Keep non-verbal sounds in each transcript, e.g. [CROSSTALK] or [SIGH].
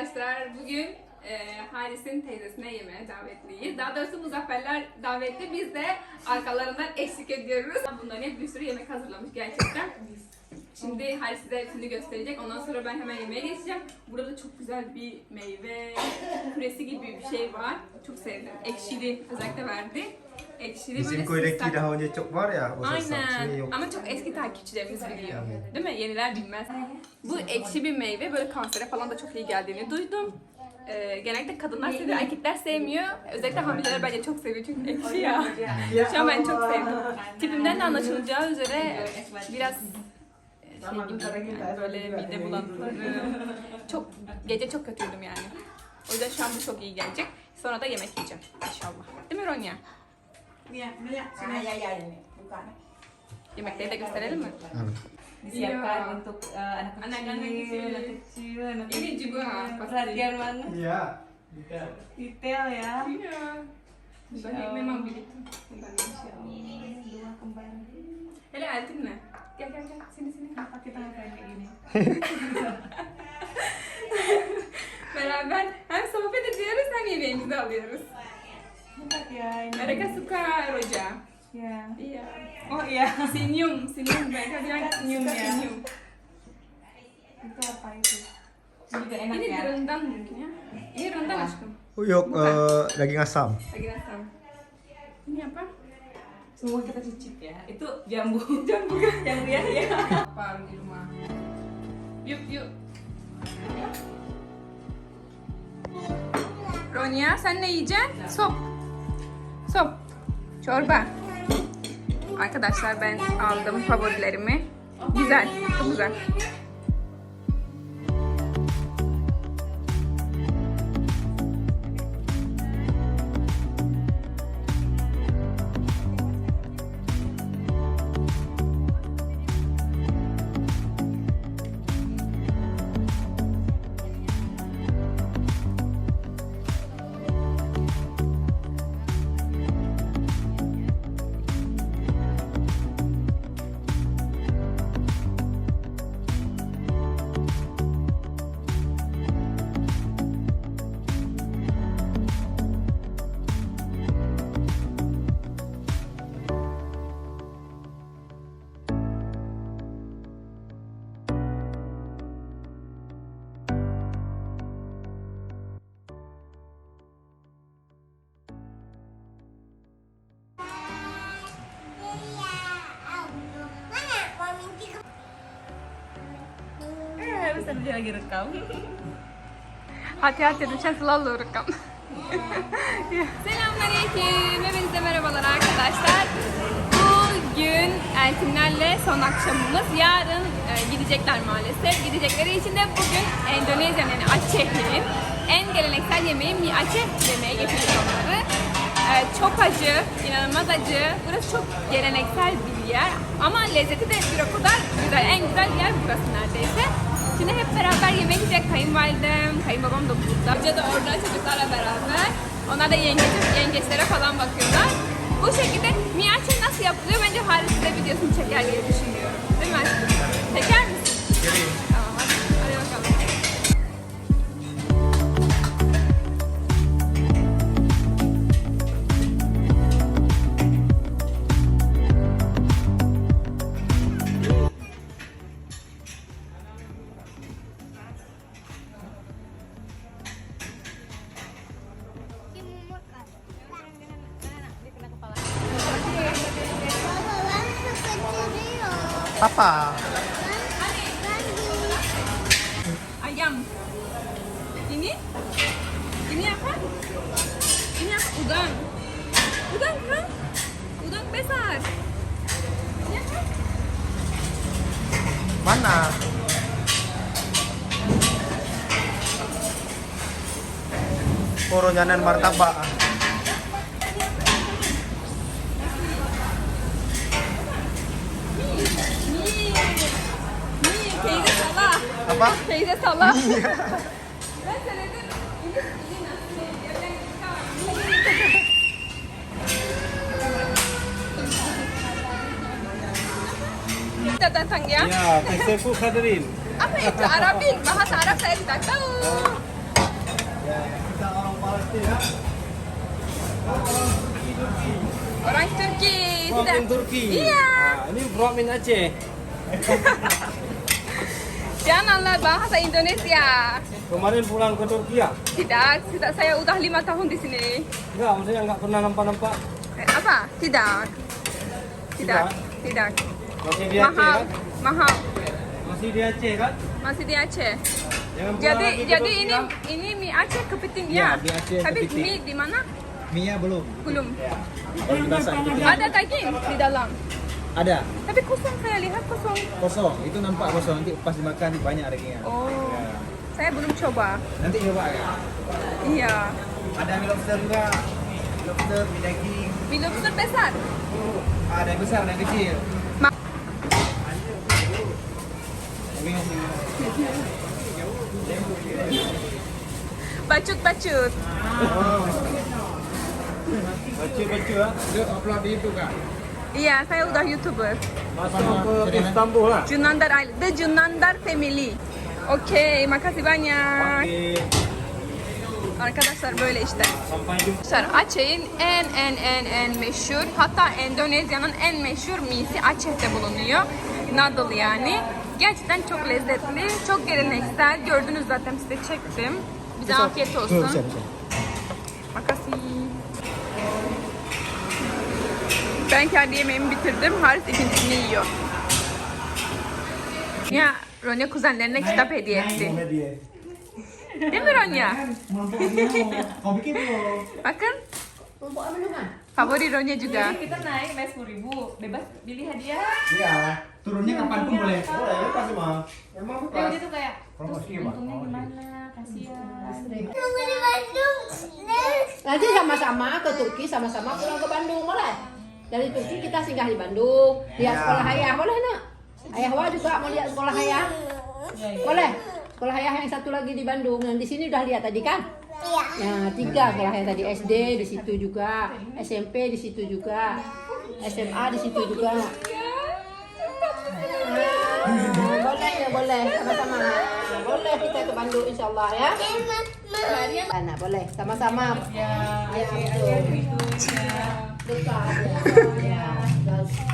arkadaşlar. Bugün e, teyzesine yemeğe davetliyiz. Daha doğrusu Muzafferler davetli. Biz de arkalarından eşlik ediyoruz. Bunların hep bir sürü yemek hazırlamış gerçekten. Şimdi Haris size hepsini gösterecek. Ondan sonra ben hemen yemeğe geçeceğim. Burada çok güzel bir meyve püresi gibi bir şey var. Çok sevdim. Ekşili özellikle verdi. Ekşili Bizim böyle köydeki ıslak- daha önce çok var ya. O Aynen. yok. Ama çok eski takipçilerimiz biliyor. Değil mi? Yeniler bilmez. Bu ekşi bir meyve. Böyle kansere falan da çok iyi geldiğini duydum. Ee, genellikle kadınlar seviyor, erkekler sevmiyor. Özellikle hamileler bence çok seviyor çünkü ekşi ya. [LAUGHS] Şu an ben çok sevdim. Tipimden de anlaşılacağı üzere biraz şey gibi, yani böyle mide bulantıları. [LAUGHS] Çok gece çok kötüydüm yani. O yüzden şu an bu çok iyi gelecek. Sonra da yemek yiyeceğim inşallah. Değil mi Ronya? Yemekleri de gösterelim mi? Evet. Disiapkan untuk eh, anak kecil, Anak-anak kecil. anak kecil, anak Ini juga. Perhatian banget. Iya. Detail ya. Iya. Baik, memang begitu. Indonesia. Dua kembar. Hele Altin ne? Gel gel gel sini sini. Kenapa kita ngapain kayak gini? Beraber hem sohbet ediyoruz hem yemeğimizi alıyoruz. Bentar ya ini. Mereka suka roja. Ya. Iya. Oh iya. Senyum, senyum. Mereka bilang Senyum ya. senyum. Itu apa itu? Ini juga enak Ini ya. rendang mungkin ya. Ini rendang aşkım. Oh, yok eh, daging asam. Lagi asam. Ini apa? Semua kita cicip ya. Itu jambu. [LAUGHS] jambu kan? Jambu ya, ya. Apa di rumah? Yuk yuk. Ronya sen ne yiyeceksin? Sop. Sop. Çorba. Arkadaşlar ben aldım favorilerimi. Güzel. Çok güzel. Lagi rekam. Hati-hati düşen selalu rekam. Selamünaleyküm. Hepinize merhabalar arkadaşlar. Bugün Eltimlerle son akşamımız. Yarın e, gidecekler maalesef. Gidecekleri için de bugün Endonezya'nın yani Aceh'in en geleneksel yemeği mi Aceh yemeğe getiriyor onları. E, çok acı, inanılmaz acı. Burası çok geleneksel bir yer. Ama lezzeti de bir o kadar güzel. En güzel yer burası neredeyse. Şimdi hep beraber yemek yiyecek kayınvalidem, kayınbabam da burada. Hoca da orada çocuklarla beraber. Onlar da yengeç, yengeçlere falan bakıyorlar. Bu şekilde miyaçe nasıl yapılıyor bence Halis size videosunu çeker diye düşünüyorum. Değil mi aşkım? Çeker misin? Tamam Apa? Ayam. Ini? Ini apa? Ini apa? Udang. Udang kan? Udang besar. Ini apa? Mana? Poronyanan martabak. Sabah. Teyze sabah. ben Kita datang ya. Ya, Teksefuk Khadirin. Apa itu Arabin? Bahasa Arab saya tidak tahu. Ya, kita orang Palestina. Ya. Orang Turki. Orang Turki. Iya. Ah, ini Bromin Aceh. [LAUGHS] Janganlah bahasa Indonesia. Kemarin pulang ke Turki ya? Tidak, tidak. Saya udah lima tahun di sini. Enggak, maksudnya enggak pernah nampak-nampak. Eh, Apa? Tidak. Tidak. Tidak. Masih di Aceh Mahal. kan? Mahal. Masih di Aceh kan? Masih di Aceh. Jangan Jadi jadi ini ya. ini mie Aceh kepiting ya. mie Aceh Tapi kepiting. mie di mana? Mie belum. Belum. Gitu. Ada daging di dalam. Ada. Tapi kosong saya lihat kosong. Kosong. Itu nampak kosong. Nanti pas dimakan banyak dagingnya. Oh. Saya belum coba. Nanti coba ya. Iya. Ada mie lobster juga. Mie lobster, mie daging. Mie lobster besar. Ada yang besar, ada yang kecil. Ma- Ini Bacut-bacut. Baca-baca ya. Dia upload di itu kan? Iya, saya udah YouTuber. Masuk ke Istanbul lah. Junandar Island. The Junandar Family. Okey, makasih banyak. Arkadaşlar böyle işte. Arkadaşlar Aceh'in en en en en meşhur hatta Endonezya'nın en meşhur misi Aceh'te bulunuyor. Noodle yani. Gerçekten çok lezzetli, çok geleneksel. Gördünüz zaten size çektim. Bize afiyet olsun. Ben kendi yemeğimi bitirdim. Haris ikincisini yiyor. Ya Ronya kuzenlerine kitap hediye etti. Değil mi Ronya? [LAUGHS] Bakın. Favori Ronya juga. Kita naik sepuluh ribu, bebas pilih hadiah. Iya. Turunnya kapan pun boleh. Boleh, bebas mah. Emang Yang dia tuh kayak Promosi terus untungnya gimana? Kasihan. Nanti sama-sama ke Turki, sama-sama pulang ke Bandung, boleh? Dari Turki kita singgah di Bandung, lihat Ya. sekolah ayah, boleh nak? Ayah Wah juga mau lihat sekolah ayah, boleh? Sekolah ayah yang satu lagi di Bandung, yang di sini udah lihat tadi kan? Iya. Ya tiga sekolah ayah tadi. SD di situ juga, SMP di situ juga, SMA di situ juga. Ah, boleh ya boleh. Sama-sama. Boleh kita ke Bandung insya Allah ya Mana boleh. Sama-sama. Ya. Betul ya Udah-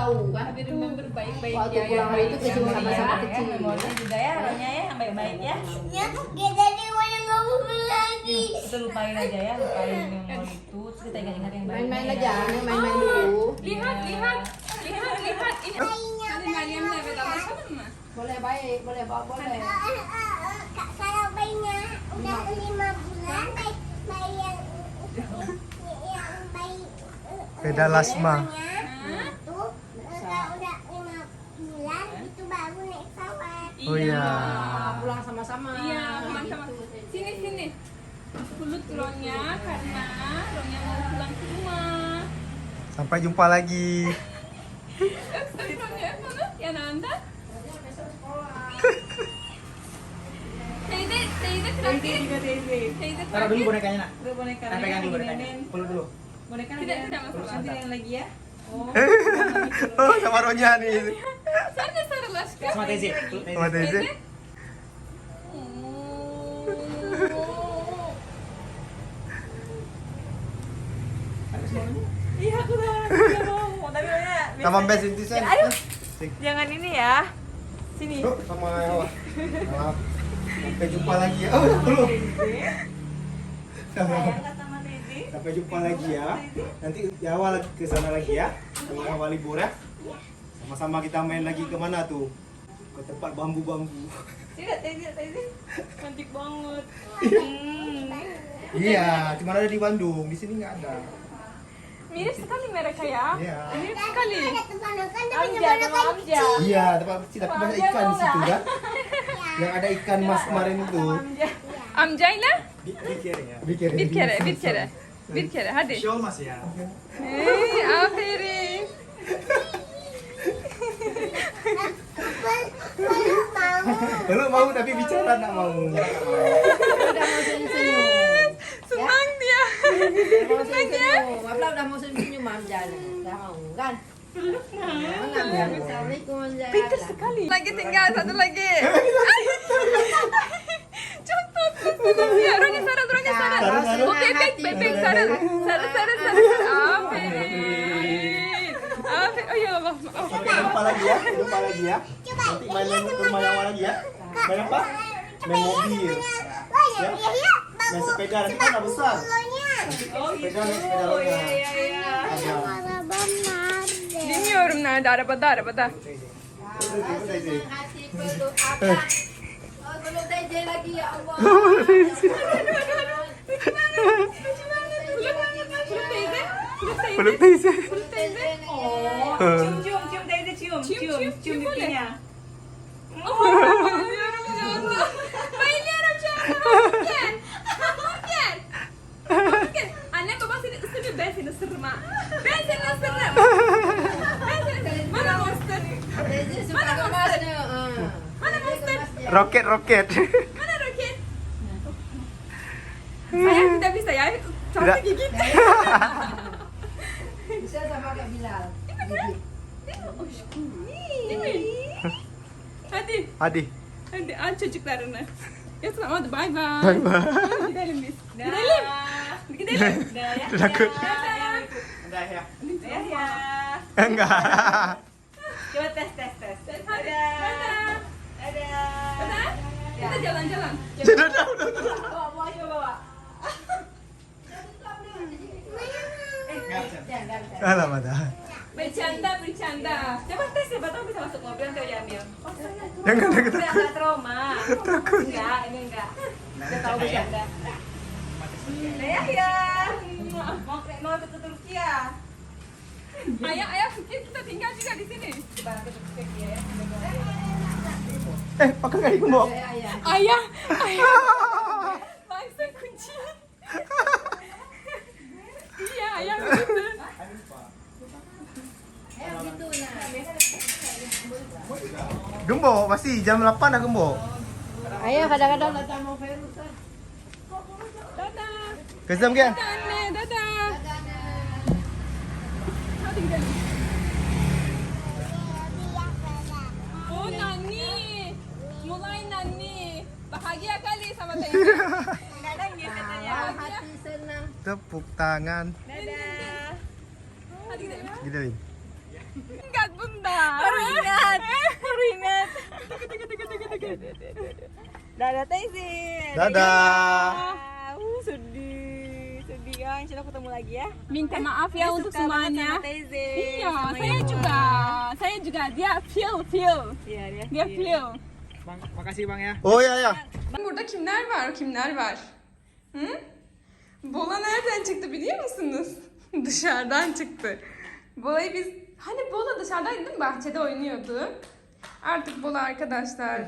tahu kan Remember baik-baik waktu pulang itu kecil sama-sama kecil Memorinya juga ya, Ronya ya yang baik-baik ya. Ya, kayak tadi yang nggak mau lagi. Itu lupain aja ya, lupain memori itu. Terus kita ingat-ingat yang baik. main-main aja main-main dulu Lihat, lihat, lihat, lihat. Ini Hadi Meryem'le vedalaşalım mı? boleh baik boleh boleh Beda lasma. Oh iya. iya. Pulang sama-sama. Iya, pulang sama. Sini sini. Kulut ronya karena ronya mau pulang ke rumah. Sampai jumpa lagi. [LAUGHS] Ya Nanda. Tadi tadi terakhir. Terakhir. Taruh bonekanya, Nak. Bonekanya. Bonekanya. Peluk dulu. Tidak, tidak masalah. nanti yang lagi ya. Oh. oh, [LAUGHS] sama Ronya nih. Aşkım. Sama Teze. Teze. Sama Teze. Iya aku mau. Tapi Ronya. Sama best sen. Jangan ini ya. Sini. Tuh, sama. Maaf. Sampai jumpa lagi ya. Oh, belum. Sama. Sampai jumpa lagi ya. Nanti Jawa lagi ke sana lagi ya. Sama Hawa libur ya. Sama-sama kita main lagi ke mana tuh? Ke tempat bambu-bambu. Tidak, Tete, Tete. Cantik banget. Hmm. Iya, cuma ada di Bandung. Di sini nggak ada. Mirip sekali mereka ya. Iya. Mirip sekali. Amja, sama Amja. Iya, tempat kecil tapi banyak ikan di situ kan. Yang ada ikan mas kemarin itu. Amcayla Bikin ya. bir kere, bir kere. Bir kere hadi. Bir şey olmaz ya. Hey, aferin. Kalau mau tapi bicara nak mau. Mau senyum. Senang dia. Senang ya. Mabla udah mau senyum jalan. Udah mau kan? Pinter sekali. Lagi tinggal satu lagi. Contoh, contoh, bebek, sarıl. Sarıl, sarıl, sarıl. Aferin. Aferin. Oh ya Allah. Oke, lupa lagi ya, lupa lagi ya. Nanti main main ke rumah yang lagi ya. Main apa? Main mobil. Ya. Main sepeda nanti kan udah besar. Sepeda sepeda roda. Ada. Araba nerede? Bilmiyorum nerede. Arabada, arabada. Abla. Peluk Teje lagi ya Allah. Peluk teyze. Peluk teyze. Peluk teyze. Oh, cium cium cium teyze cium Cium, cium cium, cium cium boleh. pipinya. Bayılıyorum şu anda. Bayılıyorum şu anda. Hamburger. Hamburger. Hamburger. Annem babam seni ısırıyor. Ben seni ısırırım ha. Ben seni ısırırım. Ben seni ısırırım. Bana monster. Mana monster. Roket roket. Roket. Hadi. Hadi. Hadi al çocuklarını. [LAUGHS] Ya tamam hadi bay bay. Bay bay. Gidelim biz. Gidelim. Gidelim. Takut. Dadah. Udah ya. Dah ya. Enggak. [LAUGHS] Coba tes tes tes. Hadi. Dadah. Kita jalan-jalan. Sudah, udah, udah, udah. Bawa bawa bawa. Alamak dah. Bercanda, bercanda. Coba tes siapa tahu bisa masuk mobil nanti dia ambil. Oh, Jangan, jangan, Enggak, enggak trauma. Takut. Enggak, ini enggak. Udah tahu bercanda. Nah, ya ya. Mau mau ke Turki ya? Ayah, ayah pikir kita tinggal juga di sini. Ke ya. Eh, pakai kaki gembok. Saya ayah. Ayah, [LAUGHS] Gembok pasti jam 8 dah gembok. Ayo kadang-kadang datang mau virus ah. Dadah. Kesam ke? Oh nani. Mulai nani. Bahagia kali sama teh. enggak ada katanya. Hati senang. Tepuk tangan. Dadah. Gitu. Ingat bunda. Baru ingat. Baru ingat. Dadah Taizi. Dadah. Uh, sedih. Sedih ya. Insya Allah ketemu lagi ya. Minta maaf ya Saya untuk semuanya. Iya, Sama saya Ibu. juga. Saya juga dia feel feel. Iya dia. Dia feel. Bang, makasih bang ya. Oh ya ya. Burada kimler var? Kimler var? Hı? Bola nereden çıktı biliyor musunuz? [LAUGHS] Dışarıdan çıktı. Bola'yı biz hani Bola dışarıdaydı değil mi? Bahçede oynuyordu. Artık Bola arkadaşlar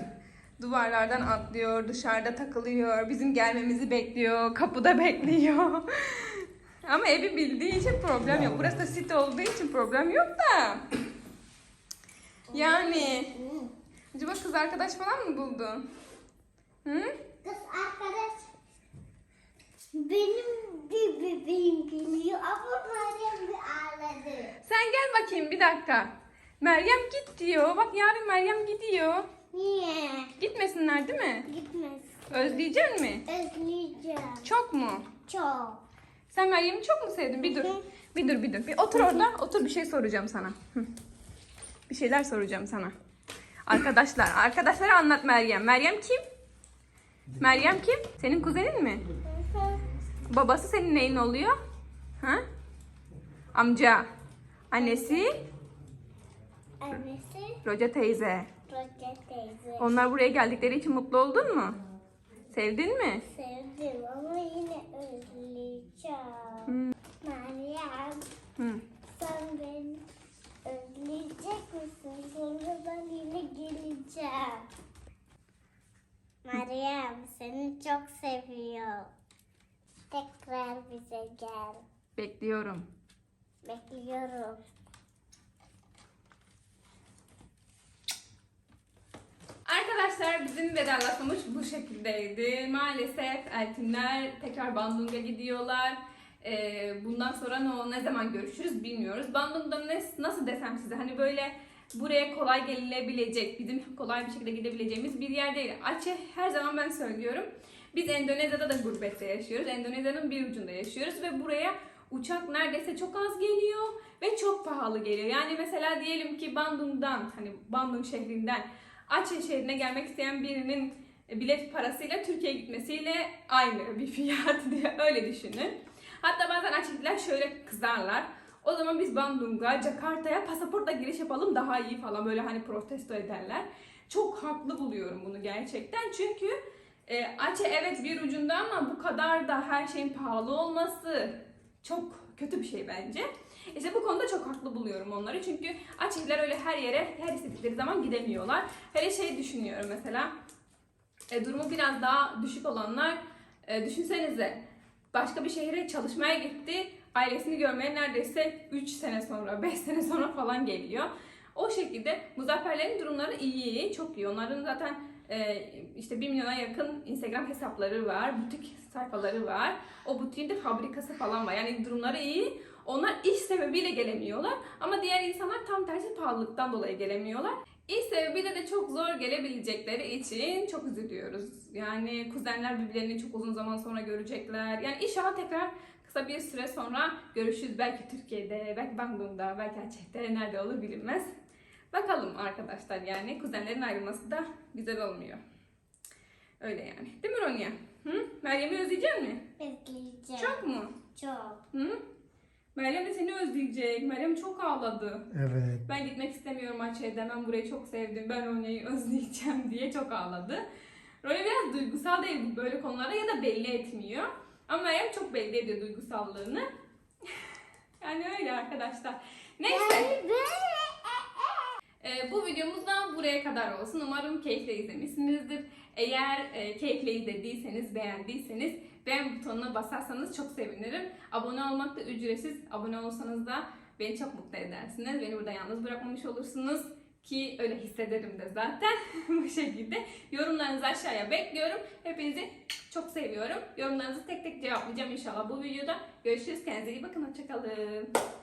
duvarlardan atlıyor, dışarıda takılıyor, bizim gelmemizi bekliyor, kapıda bekliyor. [LAUGHS] Ama evi bildiği için problem yok. Burası da site olduğu için problem yok da. Yani acaba kız arkadaş falan mı buldun? Hı? Kız arkadaş benim bir bebeğim geliyor ama Meryem bir ağladı. Bakayım bir dakika. Meryem git diyor. Bak yarın Meryem gidiyor. Niye? Gitmesinler değil mi? Gitmez. Özleyecek mi? Özleyeceğim. Çok mu? Çok. Sen Meryem'i çok mu sevdin? Bir dur. Bir dur bir dur. Bir otur orada. Otur bir şey soracağım sana. Hı. Bir şeyler soracağım sana. Arkadaşlar. Arkadaşlara anlat Meryem. Meryem kim? Meryem kim? Senin kuzenin mi? Babası senin neyin oluyor? Ha? Amca. Annesi Annesi Roca teyze. Roca teyze. Onlar buraya geldikleri için mutlu oldun mu? Sevdin mi? Sevdim ama yine özleyeceğim. Hmm. Meryem Hı. sen beni özleyecek misin? Sonra ben yine geleceğim. Meryem seni çok seviyor. Tekrar bize gel. Bekliyorum. Bekliyorum. Arkadaşlar bizim vedalaşmamız bu şekildeydi. Maalesef Eltimler tekrar Bandung'a gidiyorlar. Ee, bundan sonra ne, ne zaman görüşürüz bilmiyoruz. Bandung'da ne, nasıl desem size hani böyle buraya kolay gelinebilecek, bizim kolay bir şekilde gidebileceğimiz bir yer değil. Aceh her zaman ben söylüyorum. Biz Endonezya'da da gurbette yaşıyoruz. Endonezya'nın bir ucunda yaşıyoruz ve buraya uçak neredeyse çok az geliyor ve çok pahalı geliyor. Yani mesela diyelim ki Bandung'dan hani Bandung şehrinden Aceh şehrine gelmek isteyen birinin bilet parasıyla Türkiye'ye gitmesiyle aynı bir fiyat [LAUGHS] diye öyle düşünün. Hatta bazen Acehliler şöyle kızarlar. O zaman biz Bandung'a, Jakarta'ya pasaportla giriş yapalım daha iyi falan böyle hani protesto ederler. Çok haklı buluyorum bunu gerçekten çünkü e, Aceh evet bir ucunda ama bu kadar da her şeyin pahalı olması çok kötü bir şey bence. İşte bu konuda çok haklı buluyorum onları. Çünkü Açehliler öyle her yere her istedikleri zaman gidemiyorlar. Hele şey düşünüyorum mesela. E, durumu biraz daha düşük olanlar e, düşünsenize başka bir şehre çalışmaya gitti. Ailesini görmeye neredeyse 3 sene sonra, 5 sene sonra falan geliyor. O şekilde muzafferlerin durumları iyi, çok iyi. Onların zaten işte 1 milyona yakın Instagram hesapları var, butik sayfaları var. O butiğin de fabrikası falan var. Yani durumları iyi. Onlar iş sebebiyle gelemiyorlar. Ama diğer insanlar tam tersi pahalılıktan dolayı gelemiyorlar. İş sebebiyle de çok zor gelebilecekleri için çok üzülüyoruz. Yani kuzenler birbirlerini çok uzun zaman sonra görecekler. Yani inşallah tekrar kısa bir süre sonra görüşürüz. Belki Türkiye'de, belki Bandung'da, belki Aceh'te nerede olur bilinmez. Bakalım arkadaşlar yani kuzenlerin ayrılması da güzel olmuyor. Öyle yani. Değil mi Ronya? Hı? Meryem'i özleyecek mi? Bekleyeceğim. Çok mu? Çok. Hı? Meryem de seni özleyecek. Meryem çok ağladı. Evet. Ben gitmek istemiyorum Açay'da. Ben burayı çok sevdim. Ben Ronya'yı [LAUGHS] özleyeceğim diye çok ağladı. Ronya biraz duygusal değil böyle konularda ya da belli etmiyor. Ama Meryem çok belli ediyor duygusallığını. [LAUGHS] yani öyle arkadaşlar. Neyse. Ee, bu videomuz da buraya kadar olsun. Umarım keyifle izlemişsinizdir. Eğer e, keyifle izlediyseniz, beğendiyseniz beğen butonuna basarsanız çok sevinirim. Abone olmak da ücretsiz. Abone olsanız da beni çok mutlu edersiniz. Beni burada yalnız bırakmamış olursunuz. Ki öyle hissederim de zaten [LAUGHS] bu şekilde. Yorumlarınızı aşağıya bekliyorum. Hepinizi çok seviyorum. Yorumlarınızı tek tek cevaplayacağım inşallah bu videoda. Görüşürüz. Kendinize iyi bakın. Hoşçakalın.